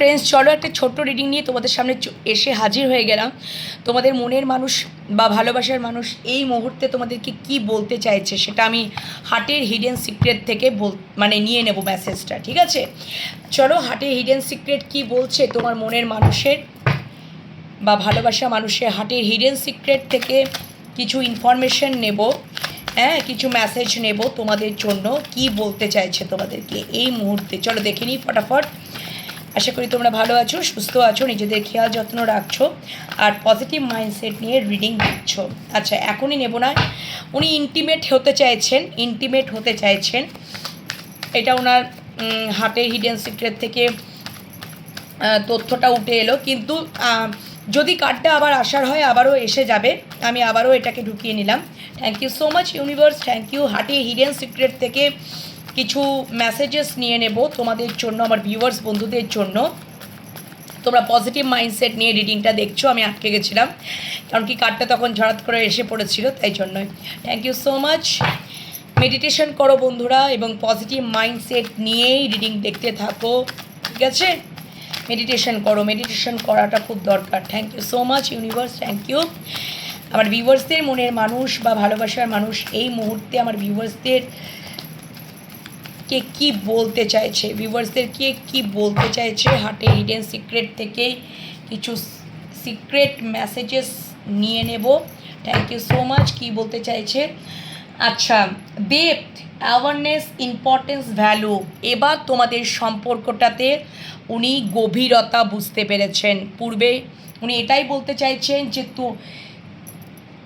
Friends চলো একটা ছোট্ট রিডিং নিয়ে তোমাদের সামনে এসে হাজির হয়ে গেলাম। তোমাদের মনের মানুষ বা ভালোবাসার মানুষ এই মুহূর্তে তোমাদেরকে কি বলতে চাইছে সেটা আমি হার্টের হিডেন সিক্রেট থেকে বল মানে নিয়ে নেব মেসেজটা ঠিক আছে? চলো হার্টের হিডেন সিক্রেট কি বলছে তোমার মনের মানুষের বা ভালোবাসা মানুষের হার্টের হিডেন সিক্রেট থেকে কিছু ইনফরমেশন নেব হ্যাঁ কিছু মেসেজ নেব তোমাদের জন্য কি বলতে চাইছে তোমাদেরকে এই মুহূর্তে। চলো দেখে নিই ফটাফট। আশা করি তোমরা ভালো আছো, সুস্থ আছো, নিজেদের খেয়াল যত্ন রাখছো আর পজিটিভ মাইন্ডসেট নিয়ে রিডিং দিচ্ছ। আচ্ছা এখনই নেব না। উনি ইন্টিমেট হতে চাইছেন ইন্টিমেট হতে চাইছেন। এটা ওনার হার্টের হিডেন সিক্রেট থেকে তথ্যটা উঠে এলো। কিন্তু যদি কার্ডটা আবার আসার হয়, আবারও এসে যাবে। আমি আবারও এটাকে ঢুকিয়ে নিলাম। Thank you so much universe thank you হার্টে হিডেন সিক্রেট থেকে কিছু মেসেজেস নিয়ে নেব তোমাদের জন্য, আমার ভিউয়ার্স বন্ধুদের জন্য। তোমরা পজিটিভ মাইন্ডসেট নিয়ে রিডিংটা দেখছ, আমি আটকে গেছিলাম। কারণ কি কার্ডটা তখন ঝড়াত করে এসে পড়েছিল, তাই জন্যই। Thank you so much meditation করো বন্ধুরা এবং পজিটিভ মাইন্ডসেট নিয়েই রিডিং দেখতে থাকো, ঠিক আছে? মেডিটেশন করো মেডিটেশন করাটা খুব দরকার। Thank you so much universe thank you আমার ভিউয়ার্সদের মনের মানুষ বা ভালোবাসার মানুষ এই মুহূর্তে আমার ভিউয়ার্সদের কে কি বলতে চাইছে? ভিউয়ার্সদের কে কি বলতে চাইছে? হার্টে হিডেন সিক্রেট থেকে কিছু সিক্রেট মেসেজেস নিয়ে নেব। থ্যাংক ইউ সো মাচ কি বলতে চাইছে? আচ্ছা ডেপথ অ্যাওয়ারনেস ইম্পর্টেন্স ভ্যালু এবার তোমাদের সম্পর্কটাতে উনি গভীরতা বুঝতে পেরেছেন। পূর্বে উনি এটাই বলতে চাইছেন যে তো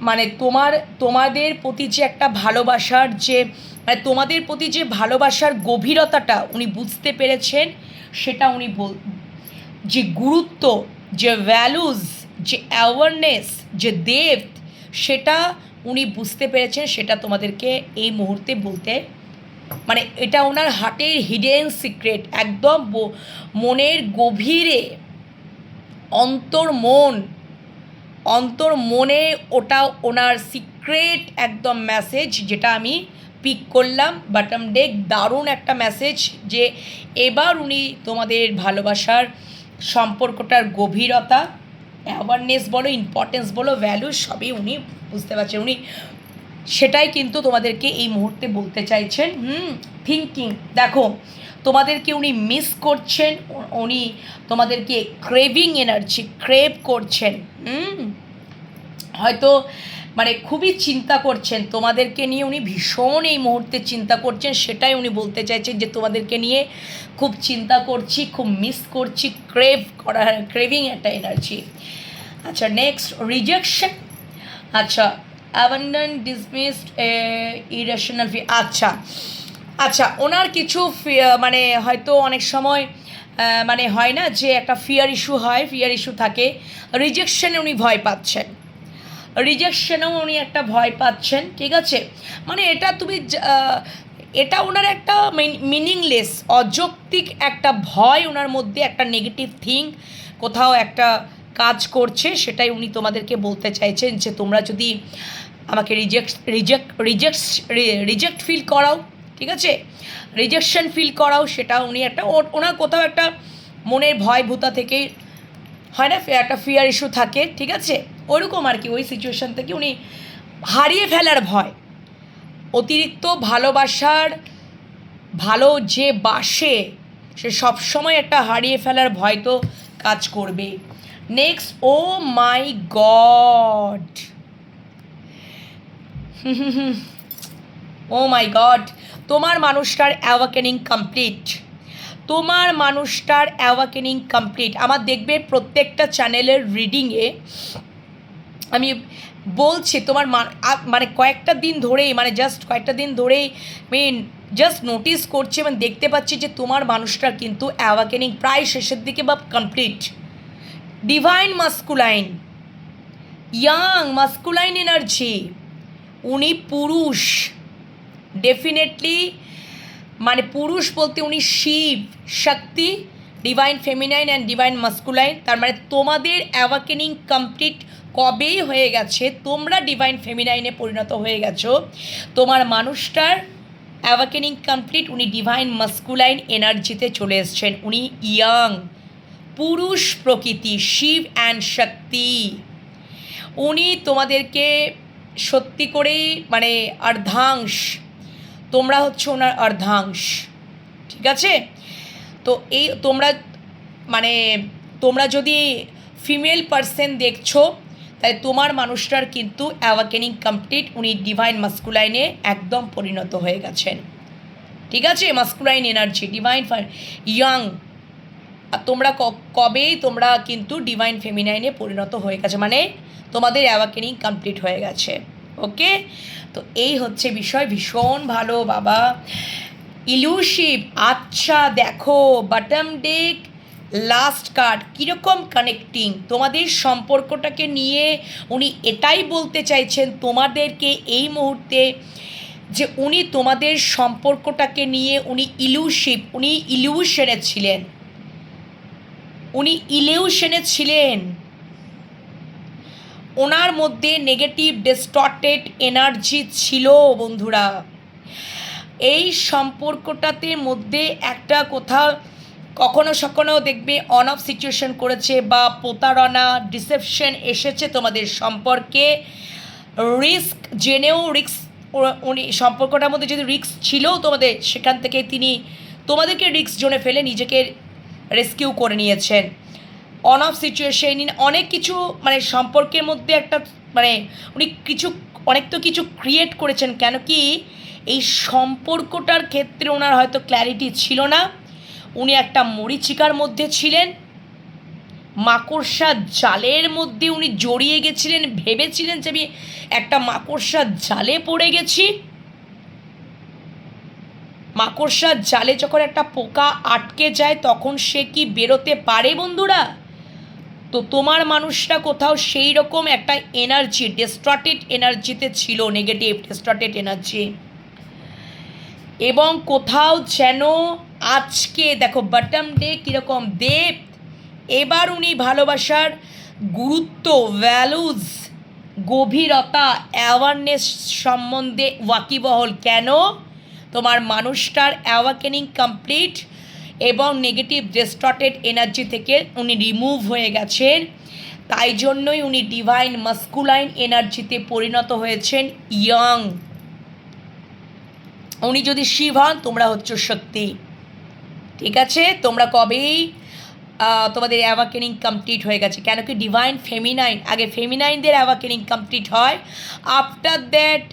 মানে তোমার, তোমাদের প্রতি যে একটা ভালোবাসার যে মানে তোমাদের প্রতি যে ভালোবাসার গভীরতাটা উনি বুঝতে পেরেছেন, সেটা উনি বল, যে গুরুত্ব, যে ভ্যালুজ যে অ্যাওয়ারনেস যে ডেপথ সেটা উনি বুঝতে পেরেছেন, সেটা তোমাদেরকে এই মুহূর্তে বলতে মানে এটা ওনার হার্টের হিডেন সিক্রেট একদম মনের গভীরে অন্তর মন, অন্তর মনে ওটা ওনার সিক্রেট একদম মেসেজ যেটা আমি পিক করলাম বাটাম ডেক দারুণ একটা মেসেজ যে এবার উনি তোমাদের ভালোবাসার সম্পর্কটার গভীরতা অ্যাওয়ারনেস বলো ইম্পর্টেন্স বলো ভ্যালু সবই উনি বুঝতে পারছেন। উনি সেটাই কিন্তু তোমাদেরকে এই মুহূর্তে বলতে চাইছেন। হুম থিঙ্কিং দেখো, তোমাদেরকে উনি মিস করছেন, উনি তোমাদেরকে ক্রেভিং এনার্জি ক্রেভ করছেন। হুম, হয়তো মানে খুবই চিন্তা করছেন। তোমাদেরকে নিয়ে উনি ভীষণ এই মুহূর্তে চিন্তা করছেন, সেটাই উনি বলতে চাইছেন যে তোমাদেরকে নিয়ে খুব চিন্তা করছি, খুব মিস করছি ক্রেভ করা ক্রেভিং একটা এনার্জি আচ্ছা নেক্সট রিজেকশন আচ্ছা অ্যাবান্ডন ডিসমিসড ইরেশনাল ফি আচ্ছা আচ্ছা ওনার কিছু মানে হয়তো অনেক সময় মানে হয় না যে একটা ফিয়ার ইস্যু হয় ফিয়ার ইস্যু থাকে। রিজেকশনে উনি ভয় পাচ্ছেন। রিজেকশনেও উনি একটা ভয় পাচ্ছেন, ঠিক আছে? মানে এটা তুমি এটা ওনার একটা মিনিংলেস অযৌক্তিক একটা ভয় ওনার মধ্যে, একটা নেগেটিভ থিং কোথাও একটা কাজ করছে, সেটাই উনি তোমাদেরকে বলতে চাইছেন যে তোমরা যদি আমাকে reject reject reject reject feel করাও, ঠিক আছে? রিজেকশন ফিল করাও, সেটা উনি একটা ওনার কোথাও একটা মনের ভয় ভূতা থেকেই, হয় না? একটা ফিয়ার ইস্যু থাকে, ঠিক আছে? ওরকম আর কি, ওই সিচুয়েশান থেকে উনি হারিয়ে ফেলার ভয়। অতিরিক্ত ভালোবাসার, ভালো যে বাসে, সে সবসময় একটা হারিয়ে ফেলার ভয় তো কাজ করবে। Next oh my God oh my God তোমার মানুষটার অ্যাওয়াকেনিং কমপ্লিট তোমার মানুষটার অ্যাওয়াকেনিং কমপ্লিট আমার দেখবে প্রত্যেকটা চ্যানেলের রিডিংয়ে আমি বলছি, তোমার মানে কয়েকটা দিন ধরেই মানে জাস্ট কয়েকটা দিন ধরেই আমি জাস্ট নোটিস করছি এবং দেখতে পাচ্ছি যে তোমার মানুষটা কিন্তু অ্যাওয়াকেনিং প্রায় শেষের দিকে বা complete divine masculine young masculine energy উনি পুরুষ। ডেফিনেটলি মানে পুরুষ বলতে উনি Shiva, Shakti divine feminine and divine masculine তার মানে তোমাদের অ্যাওয়াকেনিং কমপ্লিট কবেই হয়ে গেছে, তোমরা ডিভাইন ফেমিনাইনে পরিণত হয়ে গেছো, তোমার মানুষটার অ্যাভাকেনিং কমপ্লিট উনি ডিভাইন মাস্কুলাইন এনার্জিতে চলে এসছেন, উনি ইয়াং পুরুষ প্রকৃতি, শিব অ্যান্ড শক্তি। উনি তোমাদেরকে সত্যি করেই মানে অর্ধাংশ, তোমরা হচ্ছে ওনার অর্ধাংশ, ঠিক আছে? তো এই তোমরা মানে তোমরা যদি ফিমেল পার্সন দেখছ তাহলে তোমার মানুষটার কিন্তু অ্যাওয়াকেনিং কমপ্লিট উনি ডিভাইন মাস্কুলাইনে একদম পরিণত হয়ে গেছেন। ঠিক আছে? মাস্কুলাইন এনার্জি ডিভাইন ইয়াং তোমরা কবেই তোমরা কিন্তু ডিভাইন ফেমিনাইনে পরিণত হয়ে গেছে মানে তোমাদের অ্যাওয়াকেনিং কমপ্লিট হয়ে গেছে। ওকে তো এই হচ্ছে বিষয়, ভীষণ ভালো বাবা। ইলুসিভ আচ্ছা দেখো বাটম ডেক লাস্ট কার্ড কীরকম কানেক্টিং তোমাদের সম্পর্কটাকে নিয়ে উনি এটাই বলতে চাইছেন তোমাদেরকে এই মুহূর্তে যে উনি তোমাদের সম্পর্কটাকে নিয়ে উনি ইলুসিভ উনি ইলিউশনে ছিলেন। উনি ইলিউশনে ছিলেন। ওনার মধ্যে নেগেটিভ ডিস্টর্টেড এনার্জি ছিল বন্ধুরা। এই সম্পর্কটাতে মধ্যে একটা কোথাও কখনো সখনো দেখবে অন অফ সিচুয়েশন করেছে বা প্রতারণা ডিসেপশন এসেছে তোমাদের সম্পর্কে। রিস্ক জেনেও রিস্ক উনি সম্পর্কটার মধ্যে যদি রিস্ক ছিল তোমাদের, সেখান থেকে তিনি তোমাদেরকে রিস্ক জোনে ফেলে নিজেকে রেস্কিউ করে নিয়েছেন। অন অফ সিচুয়েশন অনেক কিছু মানে সম্পর্কের মধ্যে একটা মানে উনি কিছু, অনেক তো কিছু ক্রিয়েট করেছেন। কেন কি? এই সম্পর্কটার ক্ষেত্রে ওনার হয়তো ক্ল্যারিটি ছিল না। উনি একটা মরিচিকার মধ্যে ছিলেন। মাকড়সা জালের মধ্যে উনি জড়িয়ে গেছিলেন, ভেবেছিলেন যে আমি একটা মাকড়সা জালে পড়ে গেছি। মাকড়সার জালে যখন একটা পোকা আটকে যায়, তখন সে কি বেরোতে পারে বন্ধুরা? তো তোমার মানুষটা কোথাও সেই রকম একটা এনার্জি ডিস্ট্রাটেড এনার্জিতে ছিল, নেগেটিভ ডিস্ট্রাটেড এনার্জি। এবং কোথাও যেন আজকে দেখো বটম ডে কীরকম দেব এবার উনি ভালোবাসার গুরুত্ব ভ্যালুজ গভীরতা অ্যাওয়ারনেস সম্বন্ধে ওয়াকিবহল কেন? তোমার মানুষটার অ্যাওয়াকেনিং কমপ্লিট এবং নেগেটিভ ডিস্টর্টেড এনার্জি থেকে উনি রিমুভ হয়ে গেছেন। তাই জন্যই উনি ডিভাইন মাস্কুলাইন এনার্জিতে পরিণত হয়েছেন ইয়ং উনি যদি শিব হন তোমরা হচ্ছ শক্তি। ঠিক আছে? তোমরা কবেই তোমাদের অ্যাওয়াকেনিং কমপ্লিট হয়ে গেছে। কেন কি ডিভাইন ফেমিনাইন আগে ফেমিনাইনদের অ্যাওয়াকেনিং কমপ্লিট হয়। আফটার দ্যাট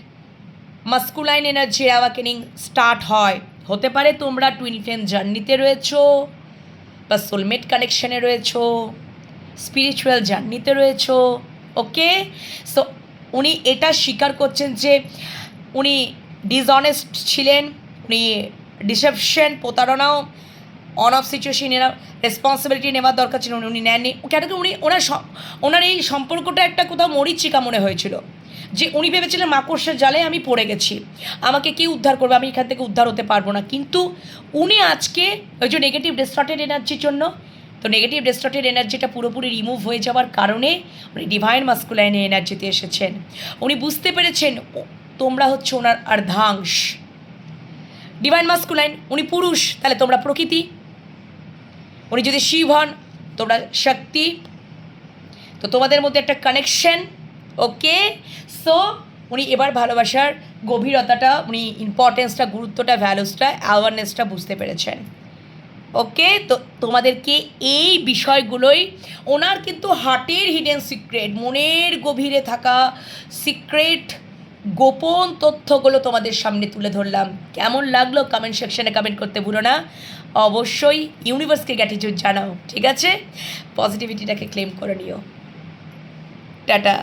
মাস্কুলাইন এনার্জির অ্যাওয়াকেনিং স্টার্ট হয়। হতে পারে তোমরা টুইন ফ্লেম জার্নিতে রয়েছো, বা সোলমেট কানেকশনে রয়েছো স্পিরিচুয়াল জার্নিতে রয়েছো ওকে সো উনি এটা স্বীকার করছেন যে, উনি ডিসঅনেস্ট ছিলেন, উনি ডিসেপশন প্রতারণাও অন অফ সিচুয়েশন এরা রেসপন্সিবিলিটি নেওয়ার দরকার ছিল, উনি- নেননি। কেন কি উনি, ওনার ওনার এই সম্পর্কটা একটা কোথাও মরিচিকা মনে হয়েছিল, যে উনি ভেবেছিলেন মাকড়সার জালে আমি পড়ে গেছি, আমাকে কি উদ্ধার করবে, আমি এখান থেকে উদ্ধার হতে পারব না। কিন্তু উনি আজকে ওই যে নেগেটিভ ডিস্ট্রাটেড এনার্জির জন্য, তো নেগেটিভ ডিস্ট্রাটেড এনার্জিটা পুরোপুরি রিমুভ হয়ে যাওয়ার কারণে উনি ডিভাইন মাস্কুলাইন এনার্জিতে এসেছেন। উনি বুঝতে পেরেছেন তোমরা হচ্ছে ওনার অর্ধাংশ। ডিভাইন মাস্কুলাইন উনি পুরুষ, তাহলে তোমরা প্রকৃতি। উনি যদি শিব হন, তোমরা শক্তি, তো তোমাদের মধ্যে একটা কানেকশন ওকে সো উনি এবার ভালোবাসার গভীরতাটা, উনি ইম্পর্টেন্সটা গুরুত্বটা ভ্যালুসটা অ্যাওয়ারনেসটা বুঝতে পেরেছেন ওকে তো তোমাদেরকে এই বিষয়গুলোই, ওনার কিন্তু হার্টের হিডেন সিক্রেট মনের গভীরে থাকা সিক্রেট গোপন তথ্যগুলো তোমাদের সামনে তুলে ধরলাম। কেমন লাগল? কমেন্ট সেকশনে কমেন্ট করতে ভুলো না। অবশ্যই ইউনিভার্সকে গ্যাটিটিউড জানাও ঠিক আছে? পজিটিভিটিটাকে ক্লেম করে নিও। টাটা।